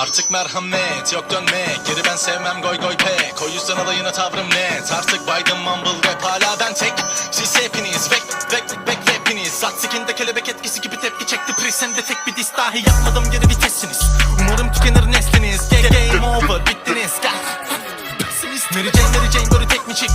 Artık merhamet yok dönme. Geri ben sevmem goy goy pek O yüzden alayına tavrım net. Artık Biden mumble rap hala ben tek. Siz hepiniz vek vek vek hepiniz Zat sikinde kelebek etkisi gibi tepki çekti Prisen de tek bir diss dahi yapmadım geri vitessiniz Umarım tükenir nesliniz. Ga- Game over bittiniz. Gel. Pessimist Mary Jane Mary Jane böyle tek mi çift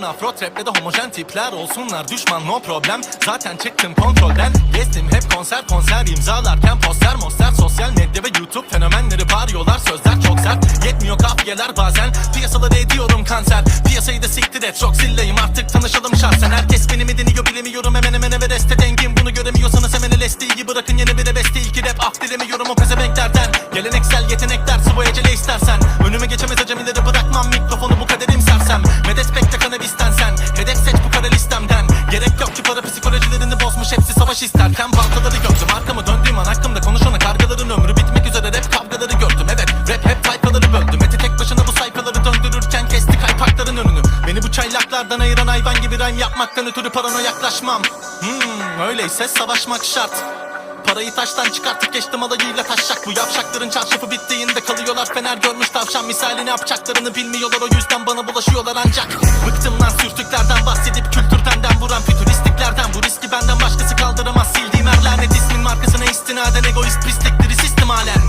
postmodern Afro traple de homojen tipler olsunlar. Düşman no problem. Zaten çıktım kontrolden. Gezdim hep konser konser imzalarken Poster moster sosyal medya ve YouTube Fenomenleri bağırıyorlar. Sözler çok sert. Yetmiyor kafiyeler bazen. Piyasaları ediyorum kanser. Piyasayı da siktir et. Çok zilleyim artık tanışalım şahsen. Herkes beni mi deniyor bilemiyorum hayvan gibi rhyme yapmaktan ötürü parana yaklaşmam. Hmm öyleyse savaşmak şart. Parayı taştan çıkartıp geçtim alayıyla taşacak Bu yavşakların çarşafı bittiğinde kalıyorlar Fener görmüş tavşan. Misali ne yapacaklarını bilmiyorlar O yüzden bana bulaşıyorlar ancak. Bıktım lan sürtüklerden bahsedip kültürtenden vuran fütüristliklerden Bu riski benden başkası kaldıramaz. Sildiğim her lanet ismin markasına istinaden Egoist pislikleri sistem halen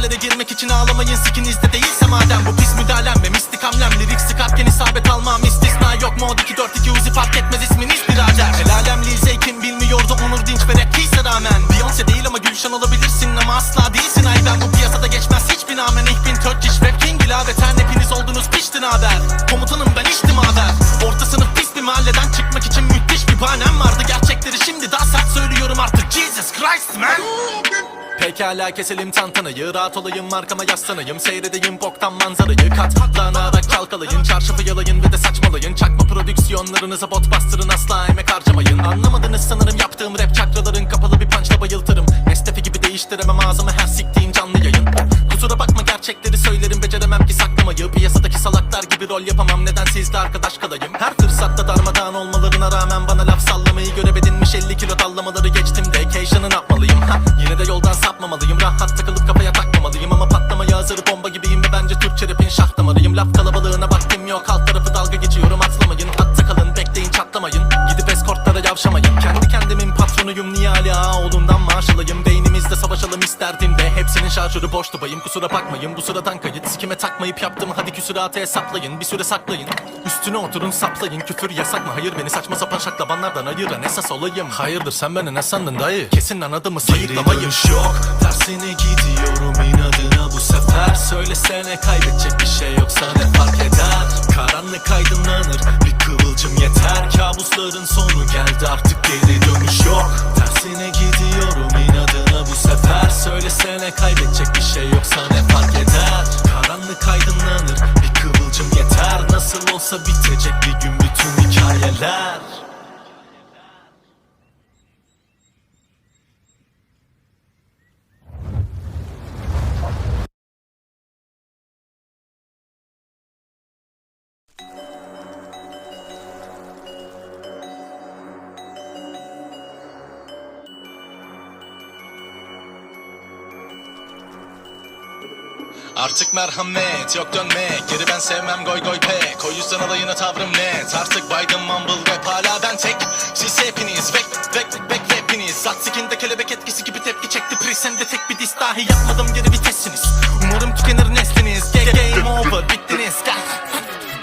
Listelere girmek için ağlamayın sikinizde değilse madem Bu pis müdahalem ve mistik hamlem Lirik sıkarken isabet almam istisna yok. Mod 242 uzi fark etmez isminiz birader El alem Pekala keselim tantanayı Rahat olayım markama yaslanayım. Seyredeyim boktan manzarayı. Katlanarak çalkalayın Çarşafı yalayın ve de saçmalayın. Çakma prodüksiyonlarınıza bot bastırın Asla emek harcamayın. Anlamadınız sanırım yaptığım rap çakraların Kapalı bir punchla bayıltırım. Nestefi gibi değiştiremem ağzımı her siktiğim canlı yayın. Kusura bakma gerçekleri söylerim. Beceremem ki saklamayı. Piyasadaki salaklar gibi rol yapamam. Neden sizle arkadaş kalayım savaşalım isterdim de Hepsinin şarjörü boştu bayım Kusura bakmayın bu sıradan kayıt Sikime takmayıp yaptım. Hadi küsuratı hesaplayın. Bir süre saklayın. Üstüne oturun saplayın. Küfür yasak mı? Hayır beni saçma sapan şaklabanlardan ayıran esas olayım. Hayırdır sen beni ne sandın dayı? Kesin anladığımı sayıklamayın. Yok Tersine gidiyorum. İnadına bu sefer Söylesene kaybedecek bir şey yoksa ne fark eder? Karanlık aydınlanır bir kıvılcım yeter. Kabusların sonu geldi artık geri dönüş yok. Tersine gidiyorum inadına bu sefer. Söylesene kaybedecek bir şey yoksa ne fark Artık merhamet yok dönmek Geri ben sevmem goy goy pek O yüzden alayına tavrım net. Artık Biden mumble rap hala ben tek. Siz hepiniz vek vek vek hepiniz. Zat sikinde kelebek etkisi gibi tepki çekti. Prisen de tek bir diss dahi yapmadım geri vitessiniz Umarım tükenir nesliniz. Ga- Game over bittiniz. Gel.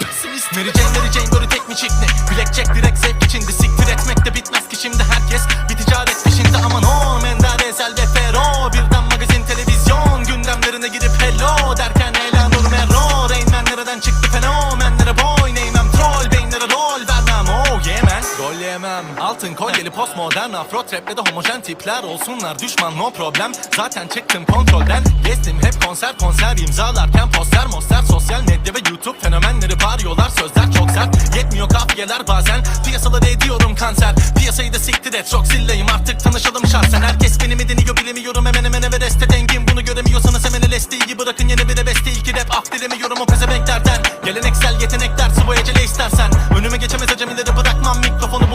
Pessimist Mary Jane Mary Jane böyle tek mi çift mi Blackjack direkt zevk içinde postmodern afro trap ve de homojen tipler olsunlar. Düşman no problem. Zaten çıktım kontrolden. Gezdim hep konser konser imzalarken poster moster sosyal medya ve youtube fenomenleri bağırıyorlar. Sözler çok sert. Yetmiyor kafiyeler bazen. Piyasaları ediyorum kanser. Piyasayı da siktir et. Çok zilleyim artık tanışalım şahsen. Herkes beni mi deniyor bilemiyorum. Hemen hemen Everest'te dengim Bunu göremiyorsanız hemen LSD'yi bırakın yeni bir de beste. İlki rap af dilemiyorum o pezevenklerden. Geleneksel yetenekler bu ecele istersen. Önüme geçemez acemileri bırakmam. Mikrofonu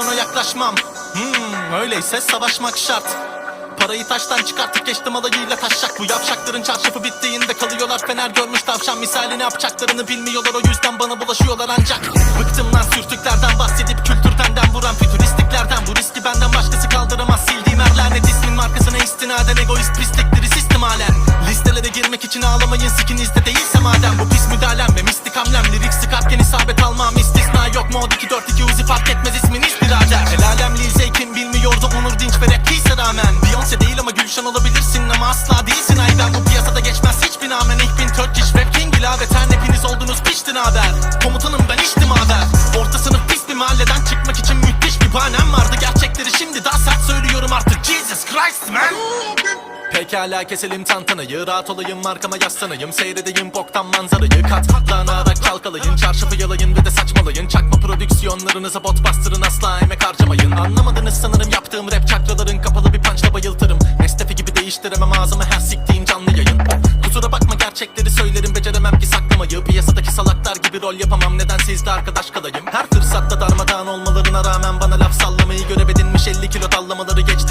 parano yaklaşmam. Hmm öyleyse savaşmak şart. Parayı taştan çıkartıp geçtim alayıyla taşacak Bu yavşakların çarşafı bittiğinde kalıyorlar. Fener görmüş tavşan misali ne yapacaklarını bilmiyorlar. O yüzden bana bulaşıyorlar ancak. Bıktım lan sürtüklerden bahsedip kültürden vuran fütüristliklerden Bu riski benden başkası kaldıramaz. Sildiğim her lanet ismin markasına istinaden Egoist pislikleri sistem halen. Listelere girmek için ağlamayın sikinizde değilse madem. Bu pis müdahalem ve mistik hamlem. Lirik sıkarken isabet almam istisna yok. Mod 242 uzi fark etmez Gülşen olabilirsin ama asla değilsin. Aydan Bu piyasada geçmez hiçbir namen Ich bin Turkish rap king ilaveten. Hepiniz oldunuz piştin haber Komutanım ben içtim haber. Orta sınıf pis bir mahalleden çıkmak için müthiş bir bahanem vardı. Gerçekleri şimdi daha sert söylüyorum artık. Jesus Christ man! Pekala keselim tantanayı Rahat olayım arkama yaslanayım. Seyredeyim boktan manzarayı. Katlanarak çalkalayın. Çarşafı yalayın ve de saçmalayın. Çakma prodüksiyonlarınıza bot bastırın. Asla emek harcamayın. Anlamadınız sanırım yaptığım rap çakraların Kapalı bir punchla bayıltırım değiştiremem ağzımı her siktiğim canlı yayın. Kusura bakma gerçekleri söylerim Beceremem ki saklamayı. Piyasadaki salaklar gibi rol yapamam Neden sizle arkadaş kalayım? Her fırsatta darmadağın olmalarına rağmen Bana laf sallamayı görev edinmiş 50 kilo dallamaları geçtim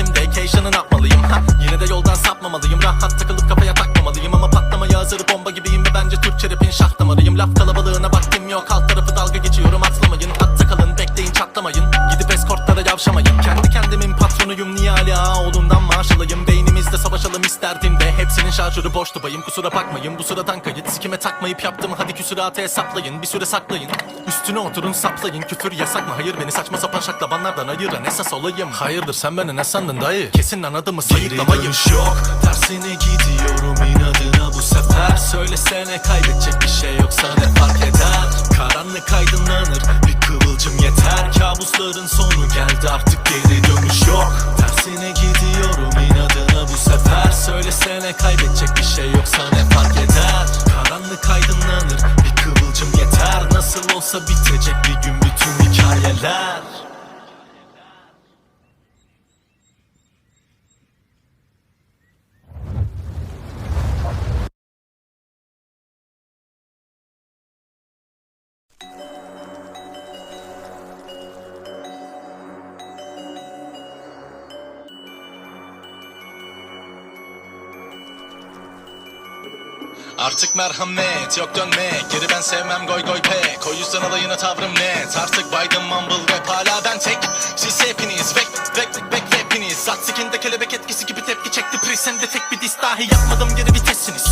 Şarjörü boştu bayım Kusura bakmayın. Bu sıradan kayıt Sikime takmayıp yaptım. Hadi küsuratı hesaplayın Bir süre saklayın. Üstüne oturun saplayın. Küfür yasak mı? Hayır beni saçma sapan şaklabanlardan ayıran esas olayım. Hayırdır sen beni ne sandın dayı? Kesin anladın sayıklamayım yok Tersine gidiyorum. İnadına bu sefer Söylesene. Kaybedecek bir şey yoksa ne fark eder? Karanlık aydınlanır bir kıvılcım yeter. Kabusların sonu geldi artık geri dönüş yok. Tersine gidiyorum inadına bu sefer. Söylesene kaybedecek bir şey yoksa ne fark eder? Karanlık aydınlanır bir kıvılcım yeter. Nasıl olsa bitecek bir gün bütün hikayeler Artık merhamet yok dönmek. Geri ben sevmem goy goy pek. O yüzden alayına tavrım net. Artık Biden mumble rap hala ben tek. Siz hepiniz vek vek vek hepiniz. Zat sikinde kelebek etkisi gibi tepki çekti. Presende tek bir diss dahi yapmadım geri vitesiniz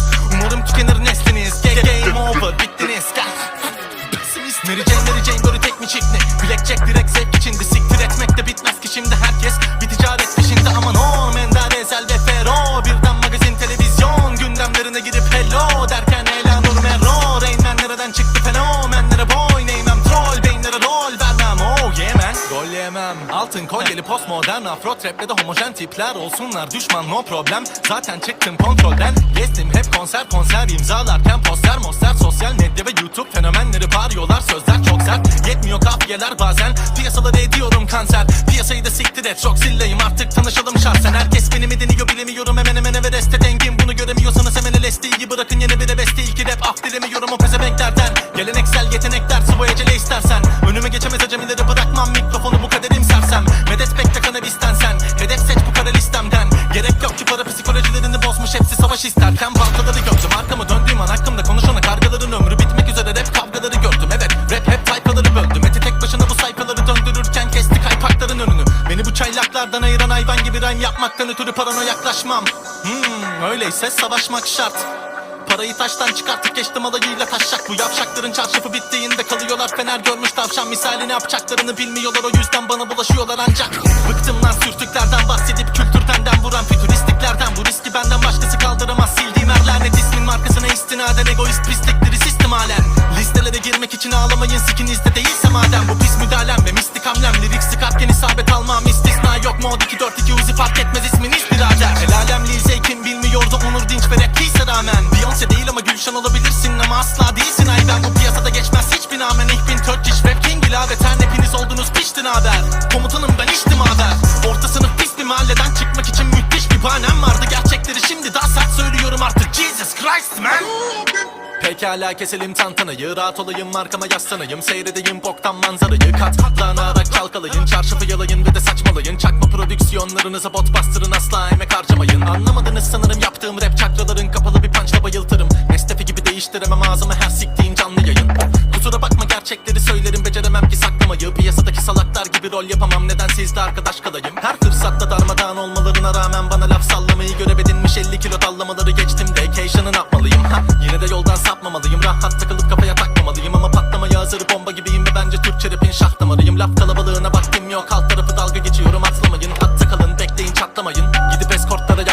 ve de homojen tipler olsunlar. Düşman no problem. Zaten çıktım kontrolden. Gezdim hep konser konser imzalarken Poster moster sosyal medya ve youtube Fenomenleri bağırıyorlar. Sözler çok sert. Yetmiyor kafiyeler bazen. Piyasaları ediyorum kanser. Piyasayı da siktir et. Çok zilleyim artık tanışalım şahsen. Herkes beni mi deniyor bilemiyorum. Hemen hemen Everest'te dengim Bunu göremiyorsanız hemen LSD'yi bırakın. Yeni bir beste ilki rap. Af dilemiyorum o pezevenklerden Geleneksel yetenekler bu ecele istersen. Önüme geçemez acemileri rap hep tayfaları böldüm Eti tek başına bu sayfaları döndürürken kesti kaypakların önünü. Beni bu çaylaklardan ayıran hayvan gibi rhyme yapmaktan ötürü parano yaklaşmam. Hmm öyleyse savaşmak şart. Parayı taştan çıkartıp geçtim alayıyla taşacak Bu yavşakların çarşafı bittiğinde kalıyorlar. Fener görmüş tavşan misali yapacaklarını bilmiyorlar. O yüzden bana bulaşıyorlar ancak. Bıktım lan sürtüklerden bahsedip kültürden vuran fütüristliklerden Bu riski benden başkası kaldıramaz. Sildiğim her lanet ismin markasına istinaden Egoist pislikleri sistem halen Listelere girmek için ağlamayın sikinizde değilse madem Bu pis müdahalem Pekala keselim tantanayı Rahat olayım markama yaslanayım. Seyredeyim boktan manzarayı Kat katlanarak çalkalayın. Çarşafı yalayın ve de saçmalayın. Çakma prodüksiyonlarınıza bot bastırın Asla emek harcamayın. Anlamadınız sanırım yaptığım rap çakraların Kapalı bir punchla bayıltırım. Nestefi gibi değiştiremem ağzımı her siktiğin canlı yayın. Kusura bakma gerçekleri söylerim Beceremem ki saklamayı. Piyasadaki salaklar gibi rol yapamam Neden sizde arkadaş kalayım. Her fırsatta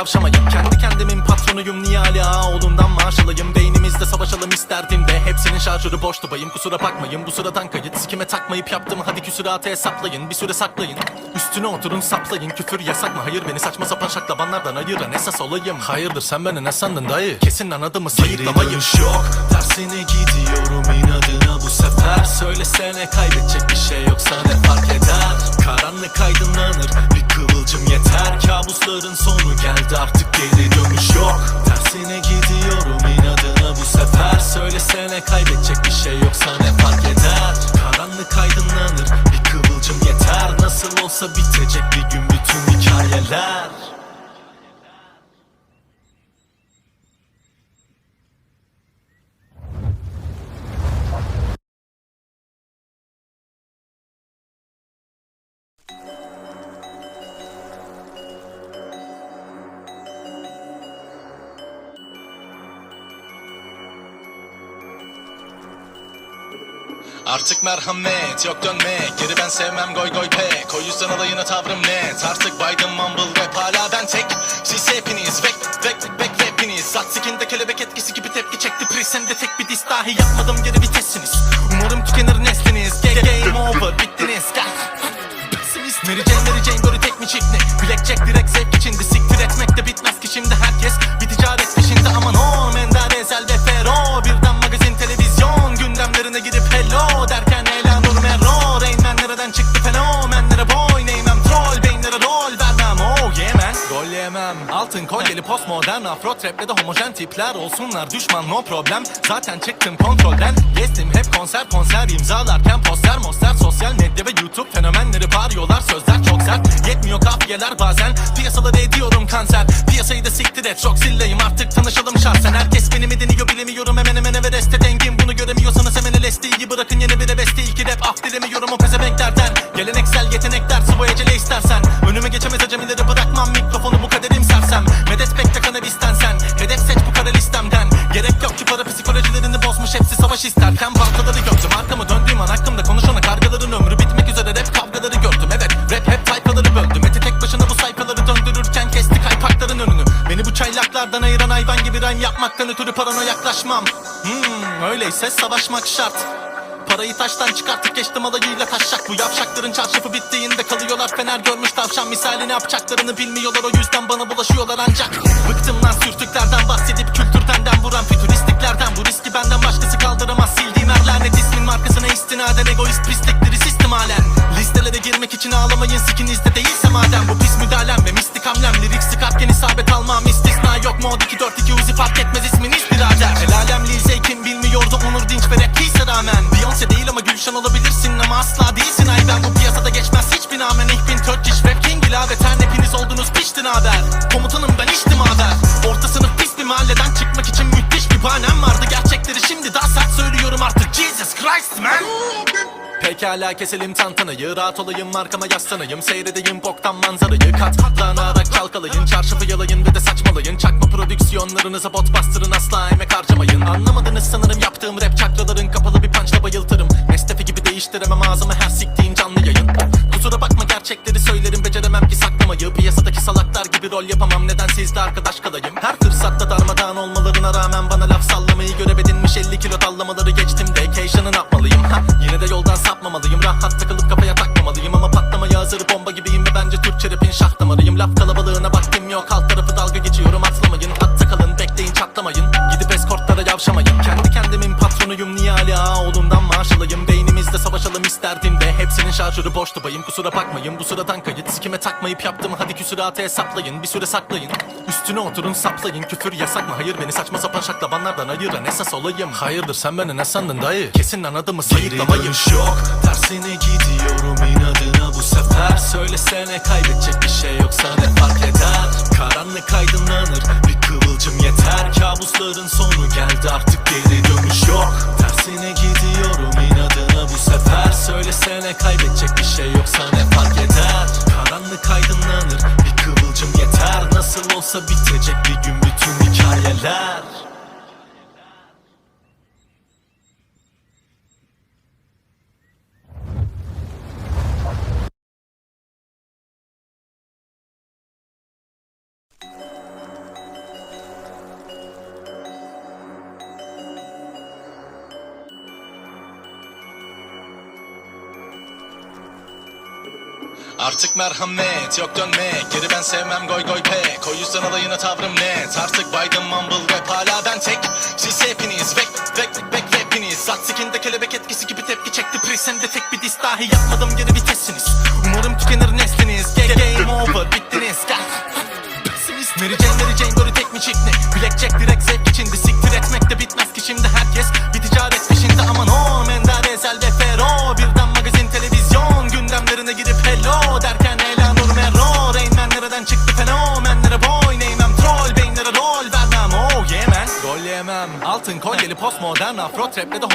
yavşamayın Kendi kendimin patronuyum Niye hala oğlundan maaş alayım? Beynimizde savaşalım isterdim de Hepsinin şarjörü boştu bayım Kusura bakmayın bu sıradan kayıt Sikime takmayıp yaptım hadi küsuratı hesaplayın. Bir süre saklayın. Üstüne oturun saplayın. Küfür yasak mı? Hayır beni saçma sapan şaklabanlardan ayıran esas olayım. Hayırdır sen beni ne sandın dayı? Kesin anladığımı sayıklamayın. Yok. Tersine gidiyorum inadına. bu sefer Söylesene kaybedecek bir şey yoksa ne fark eder? Karanlık aydınlanır bir kıvılcım yeter. Kabusların sonu geldi artık geri dönüş yok. Tersine gidiyorum inadına bu sefer Söylesene kaybedecek bir şey yoksa ne fark eder? Karanlık aydınlanır bir kıvılcım yeter. Nasıl olsa bitecek bir gün bütün hikayeler Artık merhamet yok dönme Geri ben sevmem goy goy pek. O yüzden alayına tavrım net. Artık Biden mumble rap hala ben tek. Siz hepiniz vek vek vek hepiniz Zat sikinde kelebek etkisi gibi tepki çekti Presende tek bir diss dahi yapmadım geri vitesiniz. Umarım tükenir nesliniz. Ga- Game over bittiniz. Gel. Mary Jane Mary Jane böyle tek mi çift mi Blackjack direkt zevk içindi postmodern Afro traple de homojen tipler olsunlar. Düşman no problem. Zaten çıktım kontrolden. Gezdim hep konser konser imzalarken Poster monster sosyal medya ve YouTube Fenomenleri bağırıyorlar. Sözler çok sert. Yetmiyor kafiyeler bazen. Piyasaları ediyorum kanser. Piyasayı da siktir et çok zilleyim artık tanışalım şahsen. Herkes beni mi deniyor bilemiyorum. Hemen hemen Everest'e dengim. Bunu göremiyorsanız hemen LSD'yi bırakın yeni bir beste İki rap af dilemiyorum. O pezevenklerden. Geleneksel yetenekler sıvı ecele istersen yaklaşmam Hmm öyleyse savaşmak şart. Parayı taştan çıkartıp geçtim alayıyla taşacak Bu yavşakların çarşafı bittiğinde kalıyorlar. Fener görmüş tavşan misali ne yapacaklarını bilmiyorlar. O yüzden bana bulaşıyorlar ancak. Bıktım lan sürtüklerden bahsedip kültürden vuran fütüristliklerden Bu riski benden başkası kaldıramaz. Sildiğim her lanet ismin markasına istinaden Egoist pislikleri sistem halen. Listelere girmek için ağlamayın sikinizde değilse madem. Bu pis müdahalem ve mistik hamlem. Lirik sıkarken isabet almam. İstisna yok. Mod 242 Uzi fark etmez isminiz birader Pekala keselim tantanayı Rahat olayım arkama yaslanayım. Seyredeyim boktan manzarayı. Kat katlanarak çalkalayın Çarşafı yalayın ve de saçmalayın. Çakma prodüksiyonlarınıza bot bastırın Asla emek harcamayın. Anlamadınız sanırım yaptığım rap çakraların Kapalı bir punchla bayıltırım. Nestefi gibi değiştiremem ağzımı her siktiğin canlı yayın. Kusura bakma gerçekleri söylerim. Beceremem ki saklamayı. Piyasadaki salaklar gibi rol yapamam. Neden sizde arkadaş kalayım? Her bu sıradan kayıt. Sikime takmayıp yaptım. Hadi küsuratı hesaplayın. Bir süre saklayın. Üstüne oturun saplayın. Küfür yasak mı? Hayır beni saçma sapan şaklabanlardan ayıran esas olayım. Hayırdır sen beni ne sandın dayı? Kesin anladın mı sayıklamayın yok Tersine gidiyorum. İnadına bu sefer Söylesene kaybedecek bir şey yoksa ne fark eder? Karanlık aydınlanır. Bir kıvılcım yeter. Kabusların sonu geldi. Artık geri dönüş yok Tersine gidiyorum inadına bu sefer. Söylesene kaybedecek bir şey yoksa ne fark eder? Karanlık aydınlanır bir kıvılcım yeter. Nasıl olsa bitecek bir gün bütün hikayeler Artık merhamet yok dönmek Geri ben sevmem goy goy pek O yüzden alayına tavrım net. Artık Biden mumble rap hala ben tek. Siz hepiniz vek vek vek hepiniz. Zat sikinde kelebek etkisi gibi tepki çekti. Pris hem de tek bir diss dahi yapmadım geri vitessiniz Pro trip to the